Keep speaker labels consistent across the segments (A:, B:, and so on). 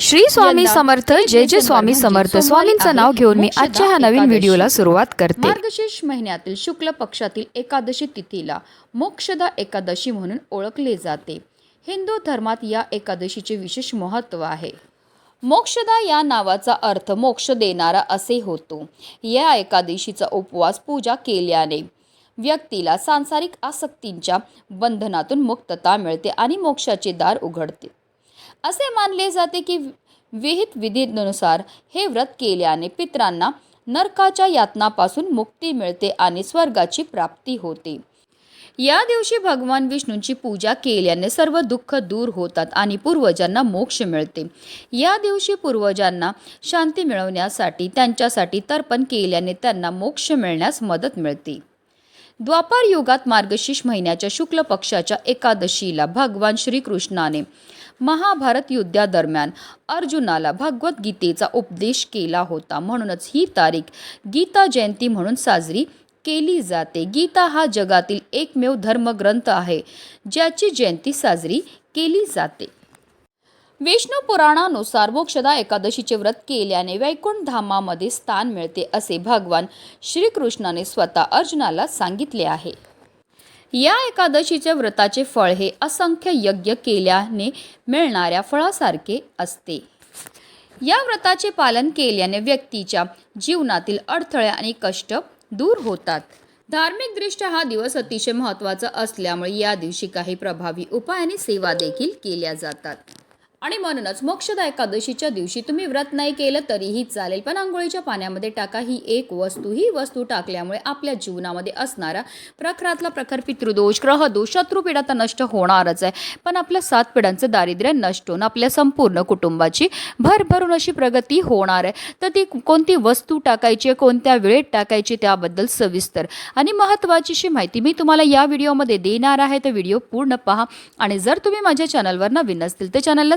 A: श्री स्वामी समर्थ जय जय स्वामी समर्थ. स्वामींचं नाव घेऊन मी आजच्या ह्या नवीन. व्हिडिओला सुरुवात करते.
B: मार्गशीर्ष महिन्यातील शुक्ल पक्षातील एकादशी तिथीला मोक्षदा एकादशी म्हणून ओळखले जाते. हिंदू धर्मात या एकादशीचे विशेष महत्त्व आहे. मोक्षदा या नावाचा अर्थ मोक्ष देणारा असे होतो. या एकादशीचा उपवास पूजा केल्याने व्यक्तीला सांसारिक आसक्तींच्या बंधनातून मुक्तता मिळते आणि मोक्षाचे दार उघडते. असे मानले जाते की विहित विधीनुसार हे व्रत केल्याने पितरांना नरकाच्या यातनापासून मुक्ती मिळते आणि स्वर्गाची प्राप्ती होते. या दिवशी भगवान विष्णूंची पूजा केल्याने सर्व दुःख दूर होतात आणि पूर्वजांना मोक्ष मिळते. या दिवशी पूर्वजांना शांती मिळवण्यासाठी त्यांच्यासाठी तर्पण केल्याने त्यांना मोक्ष मिळण्यास मदत मिळते. द्वापार युगात मार्गशीर्ष महिन्याच्या शुक्ल पक्षाच्या एकादशीला भगवान श्रीकृष्णाने महाभारत युद्धादरम्यान अर्जुनाला भगवद्गीतेचा उपदेश केला होता. म्हणूनच ही तारीख गीता जयंती म्हणून साजरी केली जाते. गीता हा जगातील एकमेव धर्मग्रंथ आहे ज्याची जयंती साजरी केली जाते. विष्णू पुराणानुसार मोक्षदा एकादशीचे व्रत केल्याने वैकुंठ धामामध्ये स्थान मिळते असे भगवान श्रीकृष्णाने स्वतः अर्जुनाला सांगितले आहे. या एकादशीचे व्रताचे फळ हे असंख्य यज्ञ केल्याने मिळणाऱ्या फळासारखे असते. या व्रताचे पालन केल्याने व्यक्तीच्या जीवनातील अडथळे आणि कष्ट दूर होतात. धार्मिकदृष्ट्या हा दिवस अतिशय महत्त्वाचा असल्यामुळे या दिवशी काही प्रभावी उपाय आणि सेवा देखील केल्या जातात. आणि म्हणूनच मोक्षदा एकादशीच्या दिवशी तुम्ही व्रत नाही केलं तरीही चालेल पण आंघोळीच्या पाण्यामध्ये टाका. ही एक वस्तू ही वस्तू टाकल्यामुळे आपल्या जीवनामध्ये असणारा प्रखरातला प्रखर पितृदोष ग्रहदोष शत्रुपिढा तर नष्ट होणारच आहे. पण आपल्या सात पिढ्यांचं दारिद्र्य नष्ट होऊन आपल्या संपूर्ण कुटुंबाची भरभरून अशी प्रगती होणार आहे. तर ती कोणती वस्तू टाकायची आहे कोणत्या वेळेत टाकायची त्याबद्दल सविस्तर आणि महत्त्वाचीशी माहिती मी तुम्हाला या व्हिडिओमध्ये देणार आहे. तर व्हिडिओ पूर्ण पहा आणि जर तुम्ही माझ्या चॅनलवर नवीन असतील तर चॅनलला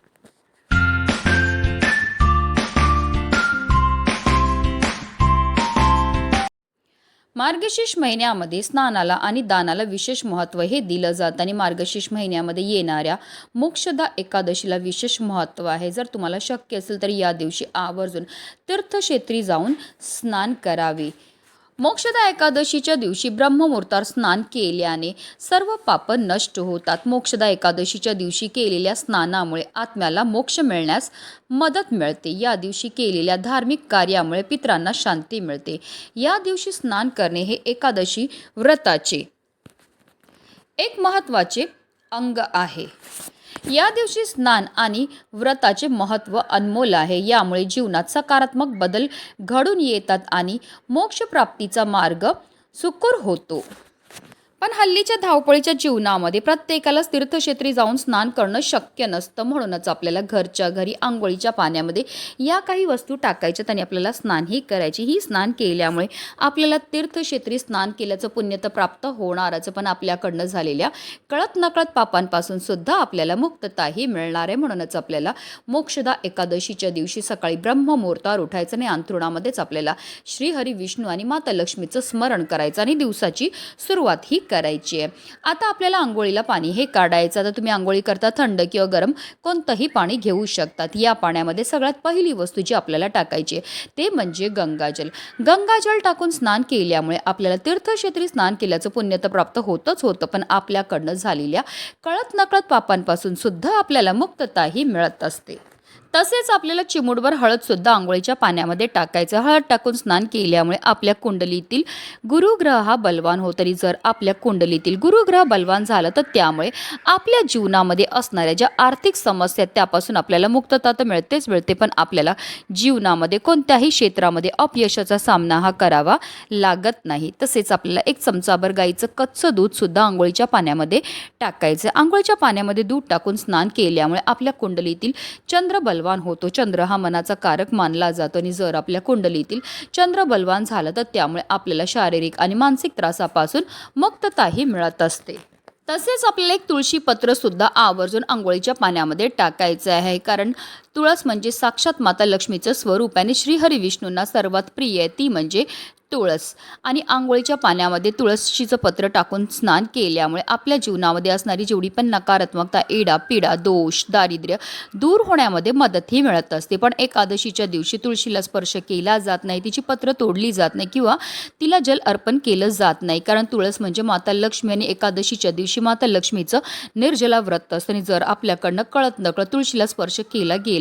B: मार्गशीर्ष महिन्यामध्ये स्नानाला आणि दानाला विशेष महत्त्व हे दिलं जातं आणि मार्गशीर्ष महिन्यामध्ये येणाऱ्या मोक्षदा एकादशीला विशेष महत्त्व आहे. जर तुम्हाला शक्य असेल तर या दिवशी आवर्जून तीर्थक्षेत्री जाऊन स्नान करावे. मोक्षदा एकादशीच्या दिवशी ब्रह्ममुहूर्तावर स्नान केल्याने सर्व पाप नष्ट होतात. मोक्षदा एकादशीच्या दिवशी केलेल्या स्नानामुळे आत्म्याला मोक्ष मिळण्यास मदत मिळते. या दिवशी केलेल्या धार्मिक कार्यामुळे पित्रांना शांती मिळते. या दिवशी स्नान करणे हे एकादशी व्रताचे एक महत्त्वाचे अंग आहे. या दिवशी स्नान आणि व्रताचे महत्त्व अनमोल आहे. यामुळे जीवनात सकारात्मक बदल घडून येतात आणि मोक्षप्राप्तीचा मार्ग सुकर होतो. पण हल्लीच्या धावपळीच्या जीवनामध्ये प्रत्येकालाच तीर्थक्षेत्री जाऊन स्नान करणं शक्य नसतं म्हणूनच आपल्याला घरच्या घरी आंघोळीच्या पाण्यामध्ये या काही वस्तू टाकायच्यात आणि आपल्याला स्नानही करायची. ही स्नान केल्यामुळे आपल्याला तीर्थक्षेत्री स्नान केल्याचं पुण्य तर प्राप्त होणारच पण आपल्याकडनं झालेल्या कळत नकळत पापांपासून सुद्धा आपल्याला मुक्तताही मिळणार आहे म्हणूनच आपल्याला मोक्षदा एकादशीच्या दिवशी सकाळी ब्रह्ममुहूर्तावर उठायचं आणि अंथरुणामध्येच आपल्याला श्रीहरी विष्णू आणि माता लक्ष्मीचं स्मरण करायचं आणि दिवसाची सुरुवात ही करायची आहे. आता आपल्याला आंघोळीला पाणी हे काढायचं आता तुम्ही आंघोळी करता थंड किंवा गरम कोणतंही पाणी घेऊ शकतात. या पाण्यामध्ये सगळ्यात पहिली वस्तू जी आपल्याला टाकायची आहे ते म्हणजे गंगाजल. गंगाजल टाकून स्नान केल्यामुळे आपल्याला तीर्थक्षेत्री स्नान केल्याचं पुण्य तर प्राप्त होतच होतं पण आपल्याकडनं झालेल्या कळत नकळत पापांपासून सुद्धा आपल्याला मुक्तताही मिळत असते. तसेच आपल्याला चिमूटभर हळदसुद्धा आंघोळीच्या पाण्यामध्ये टाकायचं. हळद टाकून स्नान केल्यामुळे आपल्या कुंडलीतील गुरुग्रह हा बलवान हो तरी जर आपल्या कुंडलीतील गुरुग्रह बलवान झालं तर त्यामुळे आपल्या जीवनामध्ये असणाऱ्या ज्या आर्थिक समस्या आहेत त्यापासून आपल्याला मुक्तता तर मिळतेच मिळते. पण आपल्याला जीवनामध्ये कोणत्याही क्षेत्रामध्ये अपयशाचा सामना हा करावा लागत नाही. तसेच आपल्याला एक चमचाभर गाईचं कच्चं दूधसुद्धा आंघोळीच्या पाण्यामध्ये टाकायचं आंघोळीच्या पाण्यामध्ये दूध टाकून स्नान केल्यामुळे आपल्या कुंडलीतील चंद्र बलवान बलवान होतो. चंद्र हा मनाचा कारक मानला जातो आणि जर आपल्या कुंडलीतील चंद्र बलवान झालं तर त्यामुळे आपल्याला शारीरिक आणि मानसिक त्रासापासून मुक्तताही मिळत असते. तसेच आपल्याला एक तुळशी पत्र सुद्धा आवर्जून आंघोळीच्या पाण्यामध्ये टाकायचं आहे. कारण तुळस म्हणजे साक्षात माता लक्ष्मीचं स्वरूप आणि श्रीहरी विष्णूंना सर्वात प्रिय आहे ती म्हणजे तुळस. आणि आंघोळीच्या पाण्यामध्ये तुळशीचं पत्र टाकून स्नान केल्यामुळे आपल्या जीवनामध्ये असणारी जेवढी पण नकारात्मकता एडा पिडा दोष दारिद्र्य दूर होण्यामध्ये मदतही मिळत असते. पण एकादशीच्या दिवशी तुळशीला स्पर्श केला जात नाही तिची पत्र तोडली जात नाही किंवा तिला जल अर्पण केलं जात नाही. कारण तुळस म्हणजे माता लक्ष्मी आणि एकादशीच्या दिवशी माता लक्ष्मीचं निर्जला व्रत असतं. आणि जर आपल्याकडनं कळत नकळत तुळशीला स्पर्श केला गेला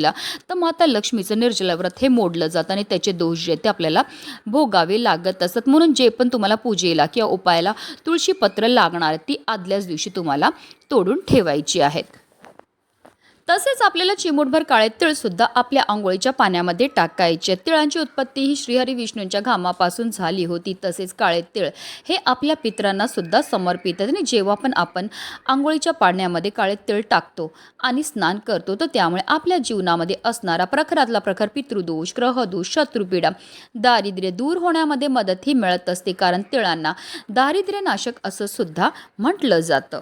B: तर माता लक्ष्मीचं निर्जला व्रत हे मोडलं जातं आणि त्याचे दोष जे ते आपल्याला भोगावे लागत असतात म्हणून जे पण तुम्हाला पूजेला किंवा उपायाला तुळशी पत्र लागणार ती आदल्याच दिवशी तुम्हाला तोडून ठेवायची आहेत. तसेच आपल्याला चिमूटभर काळे तिळसुद्धा आपल्या आंघोळीच्या पाण्यामध्ये टाकायचे. तिळांची उत्पत्ती ही श्रीहरी विष्णूंच्या घामापासून झाली होती. तसेच काळे तिळ हे आपल्या पित्रांना सुद्धा समर्पित आणि जेव्हा पण आपण आंघोळीच्या पाण्यामध्ये काळे तिळ टाकतो आणि स्नान करतो तर त्यामुळे आपल्या जीवनामध्ये असणारा प्रखरातला प्रखर पितृदोष ग्रहदोष शत्रुपीडा दारिद्र्य दूर होण्यामध्ये मदत ही मिळत असते. कारण तिळांना दारिद्र्यनाशक असं सुद्धा म्हटलं जातं.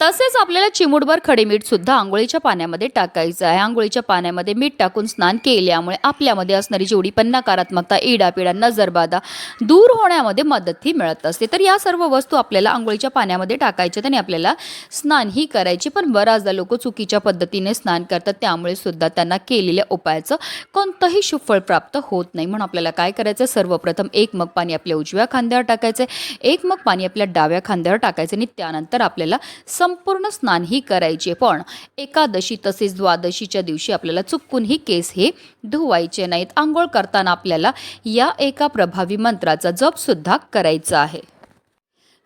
B: तसेच आपल्याला चिमूटभर खडे मीठ सुद्धा आंघोळीच्या पाण्यामध्ये टाकायचं आहे. आंघोळीच्या पाण्यामध्ये मीठ टाकून स्नान केल्यामुळे आपल्यामध्ये असणारी जेवढी पण नकारात्मकता इडापिडा नजरबाधा दूर होण्यामध्ये मदतही मिळत असते. तर या सर्व वस्तू आपल्याला आंघोळीच्या पाण्यामध्ये टाकायच्यात आणि आपल्याला स्नानही करायची. पण बऱ्याचदा लोक चुकीच्या पद्धतीने स्नान करतात. त्यामुळे सुद्धा त्यांना केलेल्या उपायाचं कोणतंही सुफळ प्राप्त होत नाही. म्हणून आपल्याला काय करायचं सर्वप्रथम एक मग पाणी आपल्या उजव्या खांद्यावर टाकायचं एक मग पाणी आपल्या डाव्या खांद्यावर टाकायचं आणि त्यानंतर आपल्याला संपूर्ण स्नानही करायचे. पण एकादशी तसेच द्वादशीच्या दिवशी आपल्याला चुकूनही केस हे धुवायचे नाहीत. आंघोळ करताना आपल्याला या एका प्रभावी मंत्राचा जप सुद्धा करायचा आहे.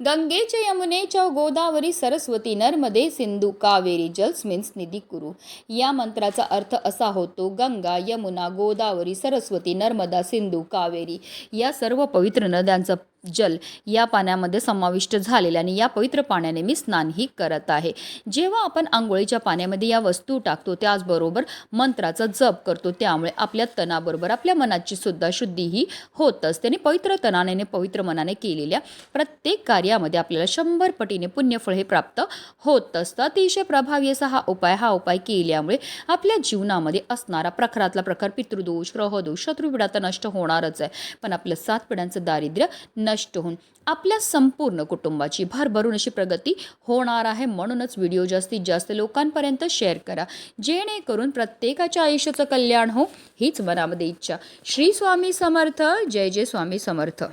B: गंगेच्या यमुनेच्या गोदावरी सरस्वती नर्मदे सिंधू कावेरी जल्स मीन्स निधी कुरु. या मंत्राचा अर्थ असा होतो गंगा यमुना गोदावरी सरस्वती नर्मदा सिंधू कावेरी या सर्व पवित्र नद्यांचं जल या पाण्यामध्ये समाविष्ट झालेले आणि या पवित्र पाण्याने मी स्नानही करत आहे. जेव्हा आपण आंघोळीच्या पाण्यामध्ये या वस्तू टाकतो त्याचबरोबर मंत्राचा जप करतो त्यामुळे आपल्या तणाबरोबर आपल्या मनाची सुद्धा शुद्धी ही होत असते. आणि पवित्र तणाने पवित्र मनाने केलेल्या प्रत्येक कार्यामध्ये आपल्याला शंभर पटीने पुण्यफळ हे प्राप्त होत असतं. अतिशय प्रभावी असा हा उपाय हा उपाय केल्यामुळे आपल्या जीवनामध्ये असणारा प्रखरातला प्रकार पितृदोष ग्रहदोष शत्रुपिडा तर नष्ट होणारच आहे. पण आपलं सात पिढ्यांचं दारिद्र्य नष्ट होऊन आपल्या संपूर्ण कुटुंबाची भरभरून अशी प्रगती होणार आहे. म्हणूनच व्हिडिओ जास्तीत जास्त लोकांपर्यंत शेअर करा. जेणेकरून प्रत्येकाच्या आयुष्याचं कल्याण हो हीच मनामध्ये इच्छा. श्री स्वामी समर्थ. जय जय स्वामी समर्थ.